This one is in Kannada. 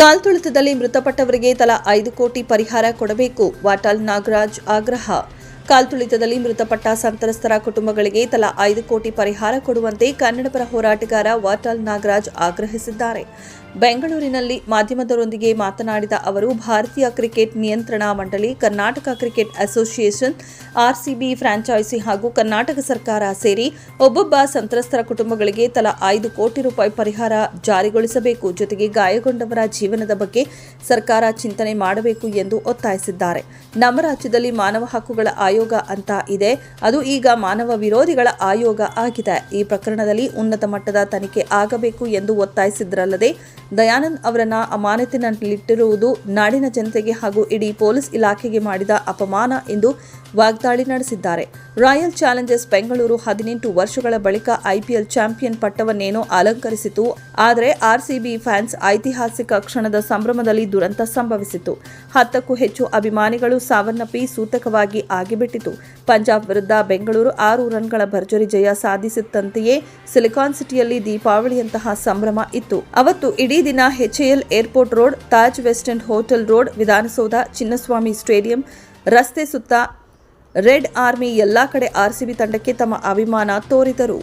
ಕಾಲ್ತುಳಿತದಲ್ಲಿ ಮೃತಪಟ್ಟವರಿಗೆ ತಲಾ ಐದು ಕೋಟಿ ಪರಿಹಾರ ಕೊಡಬೇಕು. ವಾಟಾಲ್ ನಾಗರಾಜ್ ಆಗ್ರಹ. ಕಾಲ್ತುಳಿತದಲ್ಲಿ ಮೃತಪಟ್ಟ ಸಂತ್ರಸ್ತರ ಕುಟುಂಬಗಳಿಗೆ ತಲಾ ಐದು ಕೋಟಿ ಪರಿಹಾರ ಕೊಡುವಂತೆ ಕನ್ನಡಪರ ಹೋರಾಟಗಾರ ವಾಟಾಲ್ ನಾಗರಾಜ್ ಆಗ್ರಹಿಸಿದ್ದಾರೆ. ಬೆಂಗಳೂರಿನಲ್ಲಿ ಮಾಧ್ಯಮದರೊಂದಿಗೆ ಮಾತನಾಡಿದ ಅವರು, ಭಾರತೀಯ ಕ್ರಿಕೆಟ್ ನಿಯಂತ್ರಣ ಮಂಡಳಿ, Karnataka cricket association, RCB franchisee ಹಾಗೂ ಕರ್ನಾಟಕ ಸರ್ಕಾರ ಸೇರಿ ಒಬ್ಬೊಬ್ಬ ಸಂತ್ರಸ್ತರ ಕುಟುಂಬಗಳಿಗೆ ತಲಾ ಐದು ಕೋಟಿ ರೂಪಾಯಿ ಪರಿಹಾರ ಜಾರಿಗೊಳಿಸಬೇಕು. ಜೊತೆಗೆ ಗಾಯಗೊಂಡವರ ಜೀವನದ ಬಗ್ಗೆ ಸರ್ಕಾರ ಚಿಂತನೆ ಮಾಡಬೇಕು ಎಂದು ಒತ್ತಾಯಿಸಿದ್ದಾರೆ. ನಮ್ಮ ರಾಜ್ಯದಲ್ಲಿ ಮಾನವ ಹಕ್ಕುಗಳ ಆಯೋಗ ಅಂತ ಇದೆ. ಅದು ಈಗ ಮಾನವ ವಿರೋಧಿಗಳ ಆಯೋಗ ಆಗಿದೆ. ಈ ಪ್ರಕರಣದಲ್ಲಿ ಉನ್ನತ ಮಟ್ಟದ ತನಿಖೆ ಆಗಬೇಕು ಎಂದು ಒತ್ತಾಯಿಸಿದ್ರಲ್ಲದೆ, ದಯಾನಂದ್ ಅವರನ್ನ ಅಮಾನತಿನಲ್ಲಿಟ್ಟಿರುವುದು ನಾಡಿನ ಜನತೆಗೆ ಹಾಗೂ ಇಡೀ ಪೊಲೀಸ್ ಇಲಾಖೆಗೆ ಮಾಡಿದ ಅಪಮಾನ ಎಂದು ವಾಗ್ದಾಳಿ ನಡೆಸಿದ್ದಾರೆ. ರಾಯಲ್ ಚಾಲೆಂಜರ್ಸ್ ಬೆಂಗಳೂರು ಹದಿನೆಂಟು ವರ್ಷಗಳ ಬಳಿಕ ಐಪಿಎಲ್ ಚಾಂಪಿಯನ್ ಪಟ್ಟವನ್ನೇನೋ ಅಲಂಕರಿಸಿತು. ಆದರೆ ಆರ್ಸಿಬಿ ಫ್ಯಾನ್ಸ್ ಐತಿಹಾಸಿಕ ಕ್ಷಣದ ಸಂಭ್ರಮದಲ್ಲಿ ದುರಂತ ಸಂಭವಿಸಿತು. ಹತ್ತಕ್ಕೂ ಹೆಚ್ಚು ಅಭಿಮಾನಿಗಳು ಸಾವನ್ನಪ್ಪಿ ಸೂತಕವಾಗಿ ಆಗಿಬಿಟ್ಟಿತು. ಪಂಜಾಬ್ ವಿರುದ್ಧ ಬೆಂಗಳೂರು ಆರು ರನ್ಗಳ ಭರ್ಜರಿ ಜಯ ಸಾಧಿಸಿದ್ದಂತೆಯೇ ಸಿಲಿಕಾನ್ ಸಿಟಿಯಲ್ಲಿ ದೀಪಾವಳಿಯಂತಹ ಸಂಭ್ರಮ ಇತ್ತು. ಅವತ್ತು ಇಡೀ ದಿನ HAL airport road, Taj west hotel road, Vidhana Soudha, Chinnaswamy stadium, ರಸ್ತೆ ಸುತ್ತ ರೆಡ್ ಆರ್ಮಿ ಎಲ್ಲಾ ಕಡೆ ಆರ್ಸಿಬಿ ತಂಡಕ್ಕೆ ತಮ್ಮ ಅಭಿಮಾನ ತೋರಿದರು.